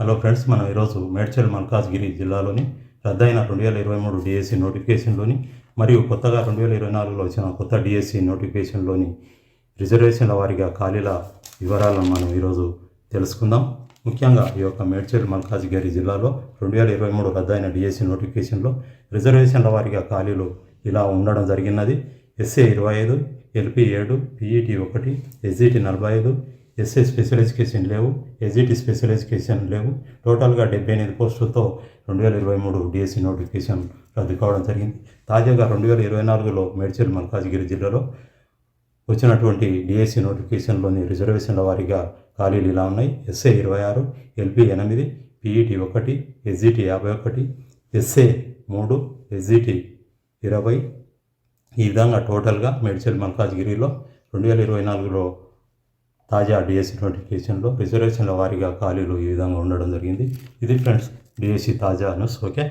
Hello friends మనం ఈరోజు మేడ్చల్ మల్కాజ్గిరి జిల్లాలోని రద్దయిన రెండు వేల ఇరవై మూడు డిఎస్సి నోటిఫికేషన్లోని మరియు కొత్తగా రెండు వేల ఇరవై నాలుగులో వచ్చిన కొత్త డిఎస్సి నోటిఫికేషన్లోని రిజర్వేషన్ల వారిగా ఖాళీల వివరాలను మనం ఈరోజు తెలుసుకుందాం. ముఖ్యంగా ఈ యొక్క మేడ్చల్ మల్కాజ్గిరి జిల్లాలో రెండు వేల ఇరవై మూడు రద్దయిన డిఎస్సి నోటిఫికేషన్లో రిజర్వేషన్ల వారిగా ఖాళీలు ఇలా ఉండడం జరిగినది. ఎస్ఏ ఇరవై ఐదు ఎల్పి ఏడు పిఈటి ఒకటి ఎస్జిటి నలభై ఐదు ఎస్ఏ స్పెషల్ ఎడ్యుకేషన్ లేవు ఎస్జిటి స్పెషల్ ఎడ్యుకేషన్ లేవు. టోటల్గా డెబ్బై ఎనిమిది పోస్టులతో రెండు వేల ఇరవై మూడు డిఎస్సి నోటిఫికేషన్ రద్దు కావడం జరిగింది. తాజాగా రెండు వేల ఇరవై నాలుగులో మేడ్చల్ మల్కాజ్గిరి జిల్లాలో వచ్చినటువంటి డిఎస్సి నోటిఫికేషన్లోని రిజర్వేషన్ల వారీగా ఖాళీలు ఇలా ఉన్నాయి. ఎస్ఏ ఇరవై ఆరు ఎల్పి ఎనిమిది పిఈటి ఒకటి ఎస్జిటి యాభై ఒకటి ఎస్ఏ మూడు ఎస్జిటి ఇరవై. ఈ విధంగా టోటల్గా మేడ్చల్ మల్కాజ్గిరిలో రెండు వేల ఇరవై నాలుగులో తాజా డిఎస్సి నోటిఫికేషన్లో రిజర్వేషన్ల వారీగా ఖాళీలు ఈ విధంగా ఉండడం జరిగింది. ఇది ఫ్రెండ్స్ డిఎస్సి తాజా న్యూస్ ఓకే?